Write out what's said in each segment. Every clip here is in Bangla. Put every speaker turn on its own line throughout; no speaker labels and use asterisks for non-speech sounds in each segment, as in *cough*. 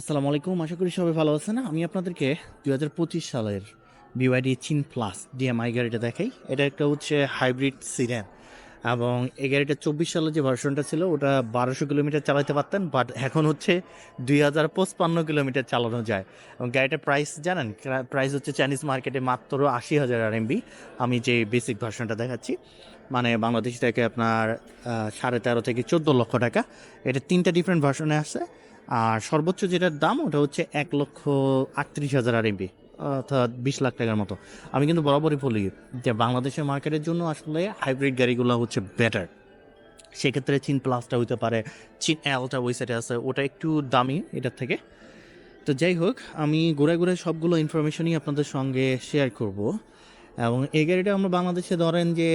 আসসালামু আলাইকুম আশা করি সবাই ভালো আছেন। আমি আপনাদেরকে দুই হাজার পঁচিশ সালের বিওয়াইডি চিন প্লাস ডিএমআই গাড়িটা দেখাই। এটা একটা হচ্ছে হাইব্রিড সিরেন এবং এই গাড়িটা চব্বিশ সালের যে ভার্সনটা ছিল, ওটা বারোশো কিলোমিটার চালাতে পারতেন বাট এখন হচ্ছে দুই হাজার পঁচপান্ন কিলোমিটার চালানো যায়। এবং গাড়িটার প্রাইস জানেন? প্রাইস হচ্ছে চাইনিজ মার্কেটে মাত্র আশি হাজার আর এমবি আমি যে বেসিক ভার্সনটা দেখাচ্ছি মানে বাংলাদেশ থেকে আপনার সাড়ে তেরো থেকে চোদ্দ লক্ষ টাকা। এটা তিনটা ডিফারেন্ট ভার্সনে আছে। আর সর্বোচ্চ যেটার দাম, ওটা হচ্ছে এক লক্ষ আটত্রিশ হাজার আর এমবি অর্থাৎ বিশ লাখ টাকার মতো। আমি কিন্তু বরাবরই বলি যে বাংলাদেশের মার্কেটের জন্য আসলে হাইব্রিড গাড়িগুলো হচ্ছে বেটার সেক্ষেত্রে চিন প্লাসটা হইতে পারে চিন এলটা ওই সাইডে আছে, ওটা একটু দামি এটার থেকে। তো যাই হোক, আমি ঘুরে ঘুরে সবগুলো ইনফরমেশনই আপনাদের সঙ্গে শেয়ার করব। এবং এই গাড়িটা আমরা বাংলাদেশে ধরেন যে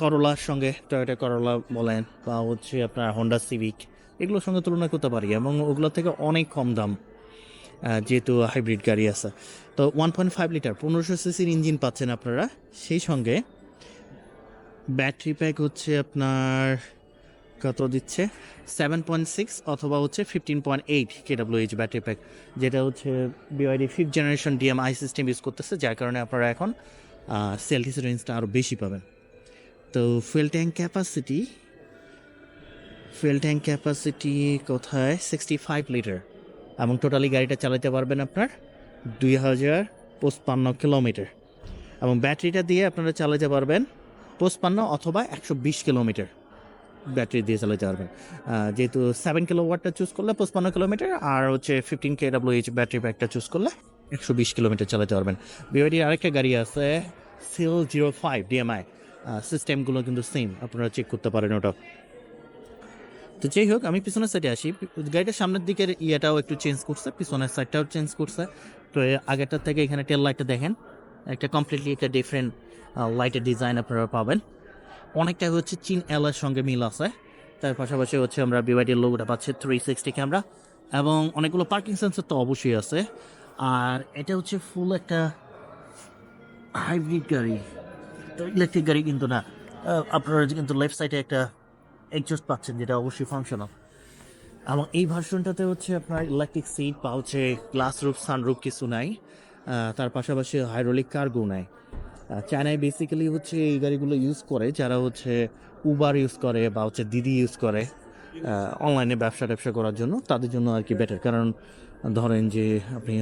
করলার সঙ্গে টয়োটা করলা বলেন, বা হচ্ছে আপনার হন্ডা সিভিক এগুলোর সঙ্গে তুলনা করতে পারি, এবং ওগুলো থেকে অনেক কম দাম যেহেতু হাইব্রিড গাড়ি আছে। তো ওয়ান পয়েন্ট ফাইভ লিটার পনেরোশো সিসির ইঞ্জিন পাচ্ছেন আপনারা। সেই সঙ্গে ব্যাটারি প্যাক হচ্ছে আপনার, কত দিচ্ছে? সেভেন পয়েন্ট সিক্স অথবা হচ্ছে fifteen point eight K W H battery pack যেটা হচ্ছে BYD fifth generation DMI system use করতেছে, যার কারণে আপনারা এখন সেলটিস রেঞ্জটা আরও বেশি পাবেন। তো fuel tank capacity fuel tank capacity কোথায়? সিক্সটি ফাইভ লিটার এবং টোটালি গাড়িটা চালাতে পারবেন আপনার দুই হাজার পঁচপান্ন কিলোমিটার এবং ব্যাটারিটা দিয়ে আপনারা চালাতে পারবেন পঁচপান্ন অথবা একশো বিশ কিলোমিটার ব্যাটারি দিয়ে চালাতে পারবেন। যেহেতু সেভেন কিলো ওয়াটটা চুজ করলে পঁচপান্ন কিলোমিটার আর হচ্ছে fifteen K W H battery প্যাকটা চুজ করলে একশো বিশ কিলোমিটার চালাতে পারবেন। বিওয়াইডির আরেকটা গাড়ি আছে সিল জিরো ফাইভ ডিএমআই সিস্টেমগুলো কিন্তু সেম আপনারা চেক করতে পারেন ওটা। তো যাই হোক, আমি পিছনের সাইডে আসি। গাড়িটার সামনের দিকের ইয়েটাও একটু চেঞ্জ করছে, পিছনের সাইডটাও চেঞ্জ করছে। তো আগেরটার থেকে এখানে টেল লাইটটা দেখেন, একটা কমপ্লিটলি একটা ডিফারেন্ট লাইটের ডিজাইন আপনারা পাবেন। অনেকটা হচ্ছে চিন এলার সঙ্গে মিল আছে। তার পাশাপাশি হচ্ছে আমরা বিওয়াইডির লোগোটা পাচ্ছি থ্রি সিক্সটি ক্যামেরা এবং অনেকগুলো পার্কিং সেন্সার তো অবশ্যই আছে। আর এটা হচ্ছে ফুল একটা হাইব্রিড গাড়ি। ইলেকট্রিক গাড়ি কিন্তু না। আপনারা কিন্তু লেফট সাইডে একটা এক্সস্ট পাচ্ছেন, যেটা অবশ্যই ফাংশনাল এবং এই ভার্সনটাতে হচ্ছে আপনার ইলেকট্রিক সিট বা হচ্ছে গ্লাস রুফ সানরুফ কিছু নাই। তার পাশাপাশি হাইড্রোলিক কার্গো নাই। চায়নায় বেসিক্যালি হচ্ছে এই গাড়িগুলো ইউজ করে, যারা হচ্ছে উবার ইউজ করে বা হচ্ছে দিদি ইউজ করে অনলাইনে ব্যবসা ট্যাবসা করার জন্য, তাদের জন্য আর কি বেটার কারণ ধরেন যে আপনি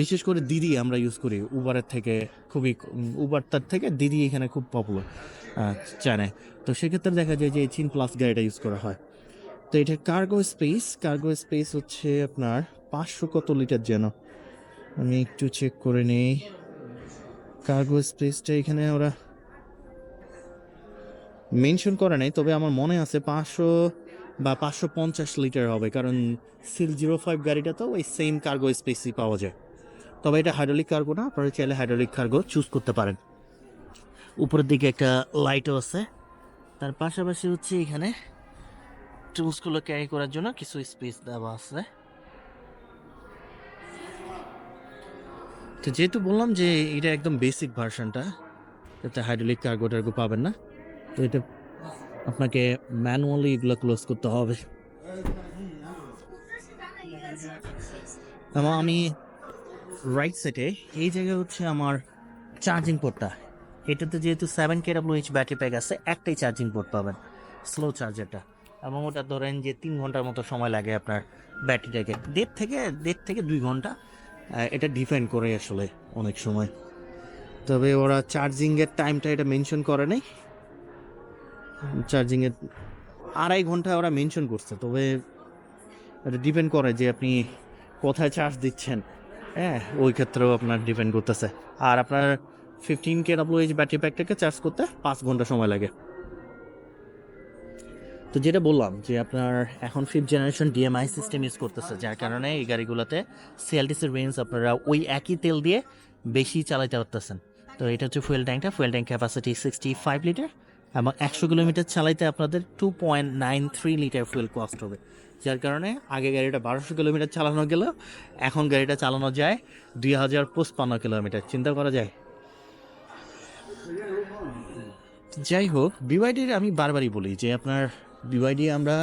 বিশেষ করে দিদি আমরা ইউজ করি। উবারের থেকে খুবই উবার তার থেকে দিদি এখানে খুব পপুলার চায়নায় তো সেক্ষেত্রে দেখা যায় যে চিন প্লাস গাড়িটা ইউজ করা হয়। তো এটা কার্গো স্পেস কার্গো স্পেস হচ্ছে আপনার পাঁচশো কত লিটার যেন। আমি একটু চেক করে নেই। কার্গো স্পেসটা এখানে ওরা মেনশন করা নেই, তবে আমার মনে আছে পাঁচশো বা পাঁচশো পঞ্চাশ লিটার হবে, কারণ সিল জিরো ফাইভ গাড়িটা তো ওই সেম কার্গো স্পেসই পাওয়া যায়। তবে এটা হাইড্রোলিক কার্গো না আপনারা চাইলে হাইড্রোলিক কার্গো চুজ করতে পারেন উপরের দিকে একটা লাইটও আছে তার পাশাপাশি হচ্ছে এখানে টুলসগুলো ক্যারি করার জন্য কিছু স্পেস দেওয়া আছে তো যেহেতু বললাম যে এটা একদম বেসিক ভার্সনটা এতে হাইড্রোলিক কার্গো টার্গো পাবেন না তো এটা আপনাকে ম্যানুয়ালি এগুলো ক্লোজ করতে হবে আমি রাইট সাইডে এই জায়গায় হচ্ছে আমার চার্জিং পোর্টটা এটাতে যেহেতু seven K W H battery pack আছে, একটাই চার্জিং পোর্ট পাবেন স্লো চার্জারটা এবং ওটা ধরেন যে তিন ঘণ্টার মতো সময় লাগে আপনার ব্যাটারিটাকে দেড় থেকে দেড় থেকে দুই ঘণ্টা এটা ডিপেন্ড করে আসলে অনেক সময়। তবে ওরা চার্জিংয়ের টাইমটা এটা মেনশন করে নাই। চার্জিংয়ের আড়াই ঘণ্টা ওরা মেনশন করছে, তবে এটা ডিপেন্ড করে যে আপনি কোথায় চার্জ দিচ্ছেন। হ্যাঁ ওই ক্ষেত্রেও আপনার ডিপেন্ড করতেছে। আর আপনার fifteen K W H battery প্যাকটাকে charge করতে পাঁচ ঘণ্টা সময় লাগে। তো যেটা বললাম যে আপনার এখন fifth generation DMI system use করতেছে, যার কারণে এই গাড়িগুলোতে সিএলটিসির রেঞ্জ আপনারা ওই একই তেল দিয়ে বেশি চালাতে পারতেছেন। তো এটা হচ্ছে fuel ট্যাঙ্কটা fuel tank capacity sixty five litre এবং একশো কিলোমিটার চালাইতে আপনাদের two point nine three litre fuel cost হবে। যার কারণে আগে গাড়িটা বারোশো কিলোমিটার চালানো গেলেও এখন গাড়িটা চালানো যায় দুই হাজার পঁচপান্ন কিলোমিটার। চিন্তা করা যায়? যাই হোক বিওয়াইডির আমি বারবারই বলি যে আপনার বিওয়াইডি আমরা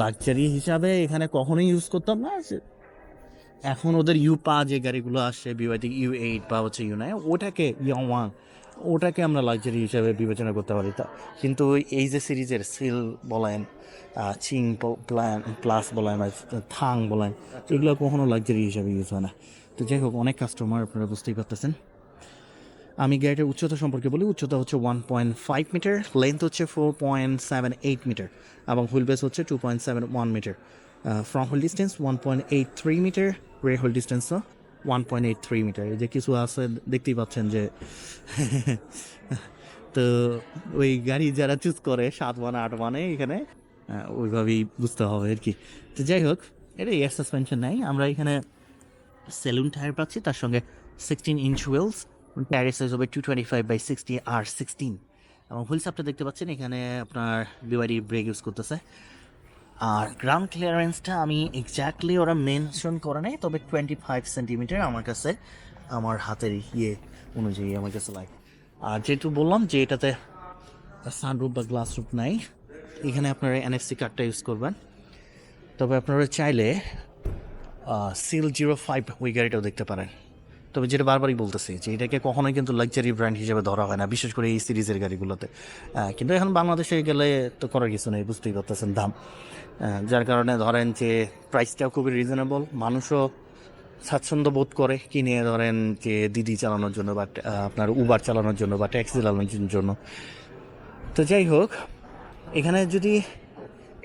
লাক্সারি হিসাবে এখানে কখনোই ইউজ করতাম না। এখন ওদের ইউ পা যে গাড়িগুলো আসছে বিওয়াইটি ইউ এইট বা হচ্ছে ইউ নাইন ওটাকে ইউ ওয়ান ওটাকে আমরা লাক্সারি হিসাবে বিবেচনা করতে পারি। তা, কিন্তু এই যে সিরিজের সিল বলেন চিং প্লান, প্লাস বলেন থাং বলেন, এগুলো কখনো লাক্সারি হিসাবে ইউজ হয় না। তো যাই হোক, অনেক কাস্টমার আপনারা বুঝতেই পারতেছেন। আমি গাড়িটার উচ্চতা সম্পর্কে বলি, উচ্চতা হচ্ছে one point five metre length হচ্ছে four point seven eight metre এবং হুইল বেস হচ্ছে two point seven one metre front hole distance one point eight three metre rear hole ডিস্টেন্সও one point eight three metre যে কিছু আছে, দেখতেই পাচ্ছেন যে *laughs* তো ওই গাড়ি যারা চুজ করে, সাত ওয়ান, আট ওয়ানে এখানে ওইভাবেই বুঝতে হবে আর কি। তো যাই হোক এটা এয়ার সাসপেনশন নাই। আমরা এখানে সেলুন টায়ার পাচ্ছি, তার সঙ্গে সিক্সটিন ইঞ্চ হুইলস টায়ারের সাইজ হবে two twenty five by sixty R sixteen এবং হুইলস আপনি দেখতে পাচ্ছেন, এখানে আপনার বিওয়ারি ব্রেক ইউজ করতেছে। আর গ্রাউন্ড ক্লিয়ারেন্সটা আমি এক্স্যাক্টলি ওরা মেনশন করে নেই, তবে টোয়েন্টি ফাইভ সেন্টিমিটার আমার কাছে, আমার হাতের ইয়ে অনুযায়ী আমার কাছে লাগে। আর যেহেতু বললাম যে এটাতে সানরুপ বা গ্লাস রুপ নাই, এখানে আপনারা এনএফসি কার্ডটা ইউজ করবেন। তবে আপনারা চাইলে সিল জিরো ফাইভ ওই গাড়িটাও দেখতে পারেন। তবে যেটা বারবারই বলতেছি যে এটাকে কখনোই কিন্তু লাক্সারি ব্র্যান্ড হিসেবে ধরা হয় না, বিশেষ করে এই সিরিজের গাড়িগুলোতে। কিন্তু এখন বাংলাদেশে গেলে তো করার কিছু নেই, বুঝতেই পারতেছেন দাম। যার কারণে ধরেন যে প্রাইসটাও খুবই রিজনেবল মানুষও স্বাচ্ছন্দ্য বোধ করে কিনে ধরেন যে দিদি চালানোর জন্য বা আপনার উবার চালানোর জন্য বা ট্যাক্সি চালানোর জন্য। তো যাই হোক, এখানে যদি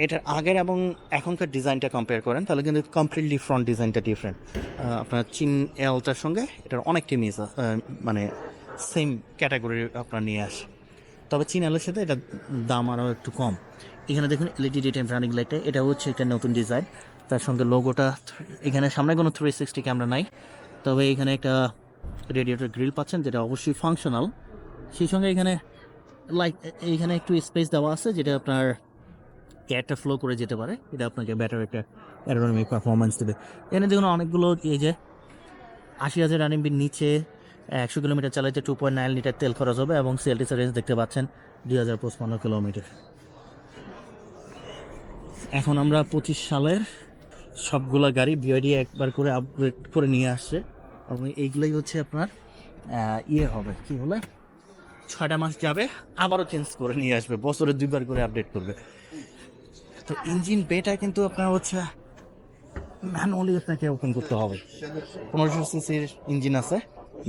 এটার আগের এবং এখনকার ডিজাইনটা কম্পেয়ার করেন, তাহলে কিন্তু কমপ্লিটলি ফ্রন্ট ডিজাইনটা ডিফারেন্ট আপনার চিন এলটার সঙ্গে এটার অনেকটি মিস মানে সেম ক্যাটাগরি আপনার নিয়ে আসে। তবে চিন এলের সাথে এটা দাম আরও একটু কম। এখানে দেখুন এলইডি ডে টাইম রানিং লাইটটা এটা হচ্ছে একটা নতুন ডিজাইন তার সঙ্গে লোগোটা এখানে সামনে কোনো থ্রি সিক্সটি ক্যামেরা নাই। তবে এখানে একটা রেডিয়েটর গ্রিল পাচ্ছেন, যেটা অবশ্যই ফাংশনাল সেই সঙ্গে এখানে লাইট এইখানে একটু স্পেস দেওয়া আছে, যেটা আপনার এয়ারটা ফ্লো করে যেতে পারে, এটা আপনাকে ব্যাটার একটা অ্যারোনমিক পারফরমেন্স দেবে। এখানে দেখুন অনেকগুলো এই যে আশি হাজার আরএমবির নিচে একশো কিলোমিটার চালাইতে টু পয়েন্ট নাইন লিটার তেল খরচ হবে এবং সিএলটিসের রেঞ্জ দেখতে পাচ্ছেন দুই হাজার পঁচপান্ন কিলোমিটার। এখন আমরা পঁচিশ সালের সবগুলা গাড়ি বিআইডি একবার করে আপগ্রেড করে নিয়ে আসছে। এবং এইগুলোই হচ্ছে আপনার ইয়ে হবে, কি বলে? ছয়টা মাস যাবে, আবারও চেঞ্জ করে নিয়ে আসবে, বছরে দুইবার করে আপডেট করবে। তো ইঞ্জিন বেটা কিন্তু আপনার হচ্ছে ম্যানুয়ালি আপনাকে ওপেন করতে হবে। পনেরোশো সিসির ইঞ্জিন আছে,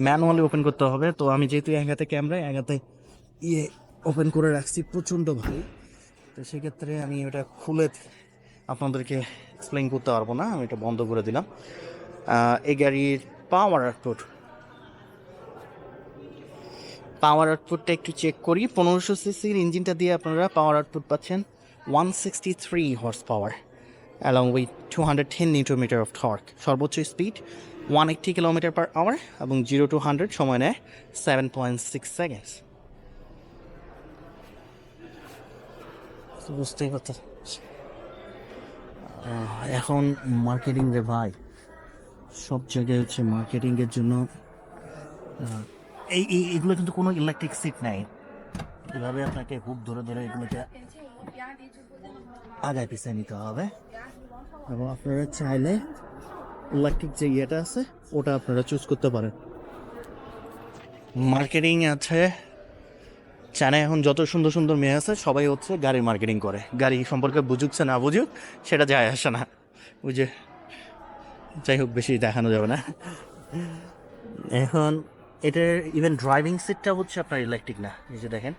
ম্যানুয়ালি ওপেন করতে হবে। তো আমি যেহেতু এক হাতে ক্যামেরায় হাতে ইয়ে ওপেন করে রাখছি প্রচণ্ড ভারী। তো সেক্ষেত্রে আমি ওটা খুলে আপনাদেরকে এক্সপ্লেন করতে পারব না, আমি এটা বন্ধ করে দিলাম। এই গাড়ির পাওয়ার আউটপুট পাওয়ার আউটপুটটা একটু চেক করি। পনেরোশো সিসির ইঞ্জিনটা দিয়ে আপনারা পাওয়ার আউটপুট পাচ্ছেন one sixty three horse power along with two hundred ten newton metre of torque সর্বোচ্চ speed one eighty kilometre per hour এবং জিরো টু হান্ড্রেড সময় নেয় সেভেন পয়েন্ট সিক্স সেকেন্ডস বুঝতেই পারতেন এখন মার্কেটিং রে ভাই, সব জায়গায় হচ্ছে মার্কেটিংয়ের জন্য এই এই, এগুলো কিন্তু কোনো ইলেকট্রিক সিট নাই। এভাবে আপনাকে হুক ধরে ধরে এগুলোকে আগায় পিছিয়ে নিতে হবে। এবং আপনারা চাইলে ইলেকট্রিক যে ইয়েটা আছে, ওটা আপনারা চুজ করতে পারেন। মার্কেটিং আছে। চায়নায় এখন যত সুন্দর সুন্দর মেয়ে আছে, সবাই হচ্ছে গাড়ির মার্কেটিং করে। গাড়ি সম্পর্কে বুঝুকছে না বুঝুক, সেটা যায় আসে না। বুঝে যাই হোক, বেশি দেখানো যাবে না। এখন এটার ইভেন ড্রাইভিং সিটটা হচ্ছে আপনার ইলেকট্রিক না। এই যে দেখেন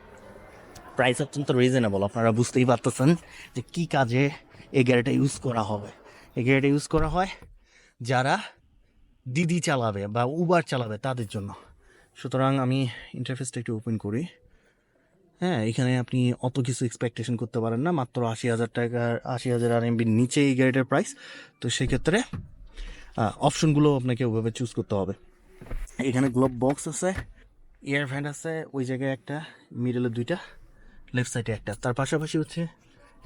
প্রাইস অত্যন্ত রিজনেবল আপনারা বুঝতেই পারতেছেন যে কী কাজে এই গাড়িটা ইউজ করা হবে। এই গাড়িটা ইউজ করা হয় যারা দিদি চালাবে বা উবার চালাবে তাদের জন্য। সুতরাং আমি ইন্টারফেসটা একটু ওপেন করি। হ্যাঁ এখানে আপনি অত কিছু এক্সপেকটেশন করতে পারেন না, মাত্র আশি হাজার টাকার আশি হাজার আর এমবির নিচে এই গাড়িটার প্রাইস তো সেক্ষেত্রে অপশনগুলো আপনাকে ওইভাবে চুজ করতে হবে। এখানে গ্লোব বক্স আছে এয়ার ভ্যান্ট আছে, ওই জায়গায় একটা মিডলে দুইটা। লেফট সাইডে একটা। তার পাশাপাশি হচ্ছে,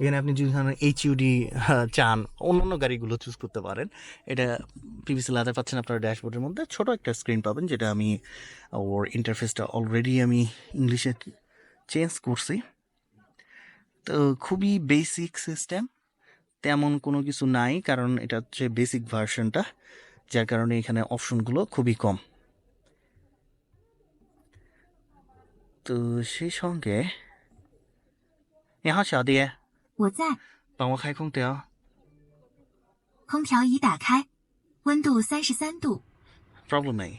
এখানে আপনি যদি ধরেন এইচ ইউডি চান অন্য অন্য গাড়িগুলো চুজ করতে পারেন। এটা পিভিসি লাদার পাচ্ছেন আপনার ড্যাশবোর্ডের মধ্যে। ছোট একটা স্ক্রিন পাবেন, যেটা আমি, ওর ইন্টারফেসটা অলরেডি আমি ইংলিশে চেঞ্জ করছি। তো খুবই বেসিক সিস্টেম তেমন কোনো কিছু নাই, কারণ এটা হচ্ছে বেসিক ভার্সনটা যার কারণে এখানে অপশনগুলো খুবই কম। তো সেই সঙ্গে 你好，小弟，
我在，
帮我开空调。
空调已打开，温度三十三度。
প্রবলেম নেই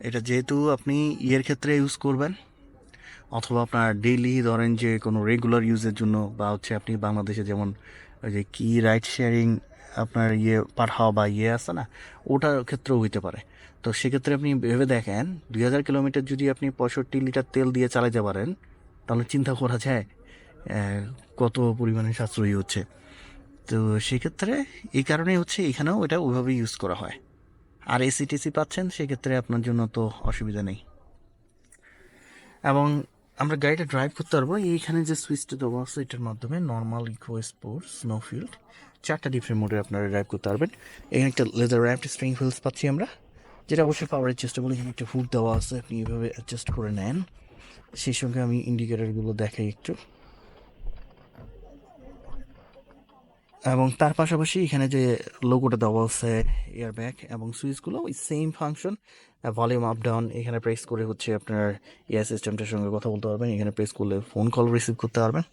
এটা যেহেতু আপনি ইয়ের ক্ষেত্রে ইউজ করবেন অথবা আপনার ডেইলি ধরেন যে কোনো রেগুলার ইউজের জন্য বা হচ্ছে আপনি বাংলাদেশে যেমন ওই যে কি রাইড শেয়ারিং আপনার ইয়ে পাঠাও বা ইয়ে আছে না ওটার ক্ষেত্রেও হইতে পারে তো সেক্ষেত্রে আপনি ভেবে দেখেন দুই হাজার কিলোমিটার যদি আপনি পঁয়ষট্টি লিটার তেল দিয়ে চালাতে পারেন তাহলে চিন্তা করা যায় আহ, কত পরিমাণে সাশ্রয়ী হচ্ছে। তো সেক্ষেত্রে এই কারণে হচ্ছে এখানেও এটা ওইভাবে ইউজ করা হয়। আর এসি টেসি পাচ্ছেন, সেক্ষেত্রে আপনার জন্য তো অসুবিধা নেই। এবং আমরা গাড়িটা ড্রাইভ করতে পারব। এইখানে যে সুইচটা দেওয়া এটার মাধ্যমে নর্মাল ইকো স্পোর্ট স্নোফিল্ড চারটা ডিফারেন্ট মোডে আপনারা ড্রাইভ করতে পারবেন। এখানে একটা লেদার র্যাপড স্ট্রিং হুইলস পাচ্ছি আমরা, যেটা অবশ্যই পাওয়ার অ্যাডজাস্টেবল এখানে একটা হুড দেওয়া আছে, আপনি এভাবে অ্যাডজাস্ট করে নেন। সেই সঙ্গে আমি ইন্ডিকেটারগুলো দেখাই একটু। এবং তার পাশাপাশি এখানে যে লোগোটা দেওয়া আছে এয়ারব্যাগ এবং সুইচগুলো, ওই same function volume up down এখানে প্রেস করে হচ্ছে আপনার এয়ার সিস্টেমটার সঙ্গে কথা বলতে পারবেন। এখানে প্রেস করলে ফোন কল রিসিভ করতে পারবেন।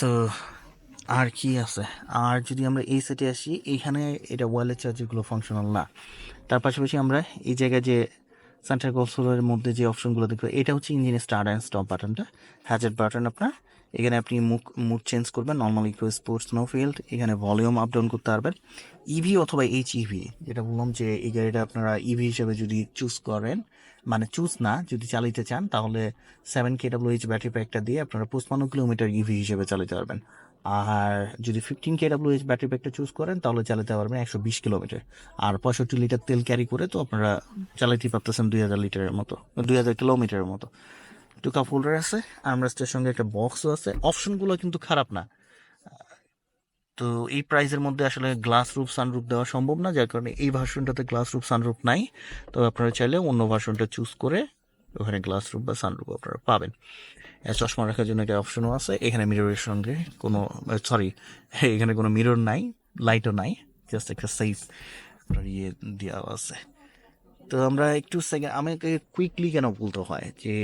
তো আর কি আছে? আর যদি আমরা এই সেটে আসি এইখানে এটা ওয়ালেট চার্জারগুলো ফাংশনাল না। তার পাশাপাশি আমরা এই জায়গায় যে সেন্টার কনসোলের মধ্যে যে অপশনগুলো দেখব, এটা হচ্ছে ইঞ্জিনের স্টার্ট অ্যান্ড স্টপ বাটনটা হ্যাজেট বাটন আপনার এখানে আপনি মুখ মুড চেঞ্জ করবেন normal eco sports no field এখানে ভলিউম আপ ডাউন করতে পারবেন। ইভি অথবা এইচ ইভি যেটা বললাম যে এই গাড়িটা আপনারা ইভি হিসেবে যদি চুজ করেন মানে চুজ না, যদি চালাইতে চান, তাহলে seven K W H battery প্যাকটা দিয়ে আপনারা পঁচপান্ন কিলোমিটার ইভি হিসেবে চালাতে পারবেন। আর যদি fifteen K W H battery প্যাকটা চুজ করেন, তাহলে চালাতে পারবেন একশো বিশ কিলোমিটার আর পঁয়ষট্টি লিটার তেল ক্যারি করে তো আপনারা চালাইতে পারতেছেন দুই হাজার লিটারের মতো, দুই হাজার কিলোমিটারের মতো। টু কাপ হোল্ডার আছে আর্মরেস্টের সঙ্গে একটা বক্সও আছে। অপশনগুলো কিন্তু খারাপ না। তো এই প্রাইসের মধ্যে আসলে গ্লাস রুফ সানরুফ দেওয়া সম্ভব না, যার কারণে এই ভার্সনটাতে গ্লাস রুফ সানরুফ নাই। তো আপনারা চাইলে অন্য ভার্সনটা চুজ করে ওখানে গ্লাস রুফ বা সানরুফ আপনারা পাবেন। চশমা রাখার জন্য একটা অপশনও আছে। এখানে মিররের সঙ্গে কোনো সরি এখানে কোনো মিরর নাই লাইটও নাই জাস্ট একটা সেফ আপনার ইয়ে দেওয়া আছে। তো আমরা একটু সেকেন্ড আমাকে কুইকলি কেন বলতে হয় যে,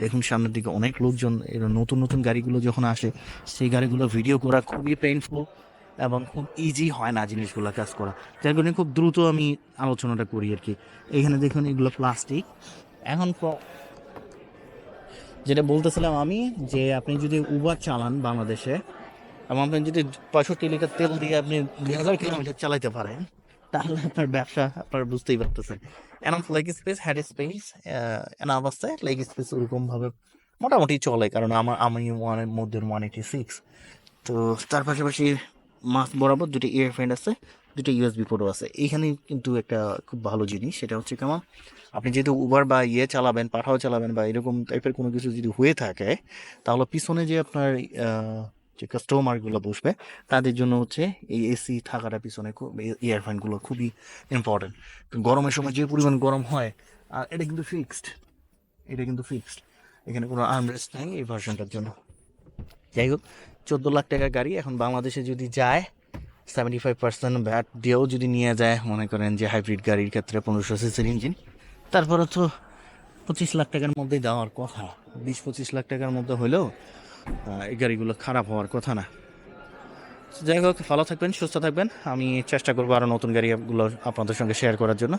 দেখুন সামনের দিকে অনেক লোকজন নতুন নতুন গাড়িগুলো যখন আসে, সেই গাড়িগুলো ভিডিও করা খুবই পেইনফুল এবং খুব ইজি হয় না জিনিসগুলো কাজ করা। যার কারণে খুব দ্রুত আমি আলোচনাটা করি আর কি। এখানে দেখুন এগুলো প্লাস্টিক এখন যেটা বলতেছিলাম আমি যে, আপনি যদি উবার চালান বাংলাদেশে এবং আপনি যদি পঁয়ষট্টি লিটার তেল দিয়ে আপনি দুই হাজার কিলোমিটার চালাইতে পারেন, তাহলে আপনার ব্যবসা আপনার বুঝতেই পারতেছেন। Enough leg space head space এনা অবস্থায় লেগ স্পেস ওরকম ভাবে মোটামুটি চলে, কারণ আমার, আমি ওয়ানের মধ্যে ওয়ান এইটি সিক্স তো তার পাশাপাশি মাছ বরাবর দুটো ইয়ার ফ্রেন্ড আছে, দুটো ইউএসবি পোর্টও আছে। এইখানে কিন্তু একটা খুব ভালো জিনিস, সেটা হচ্ছে কেমন? আপনি যেহেতু উবার বা ইয়ে চালাবেন, পাঠাও চালাবেন বা এরকম টাইপের কোনো কিছু যদি হয়ে থাকে, তাহলে পিছনে যে আপনার যে কাস্টমারগুলো বসবে, তাদের জন্য হচ্ছে এই এসি থাকাটা পিছনে খুব ইয়ারফোনগুলো খুবই ইম্পর্টেন্ট গরমের সময় যে পরিমাণ গরম হয়, আর এটা কিন্তু ফিক্সড এটা কিন্তু ফিক্সড এখানে কোনো আর্মরেস্ট নাই এই ভার্সনটার জন্য। যাই হোক, চোদ্দ লাখ টাকার গাড়ি এখন বাংলাদেশে যদি যায় সেভেন্টি ফাইভ পার্সেন্ট ভ্যাট দিয়েও যদি নিয়ে যায়, মনে করেন যে হাইব্রিড গাড়ির ক্ষেত্রে পনেরোশো সিসির ইঞ্জিন তারপরে তো পঁচিশ লাখ টাকার মধ্যেই দেওয়ার কথা। বিশ পঁচিশ লাখ টাকার মধ্যে হলেও এই গাড়িগুলো খারাপ হওয়ার কথা না। যাই হোক, ভালো থাকবেন, সুস্থ থাকবেন। আমি চেষ্টা করব আরও নতুন গাড়িগুলো আপনাদের সঙ্গে শেয়ার করার জন্য।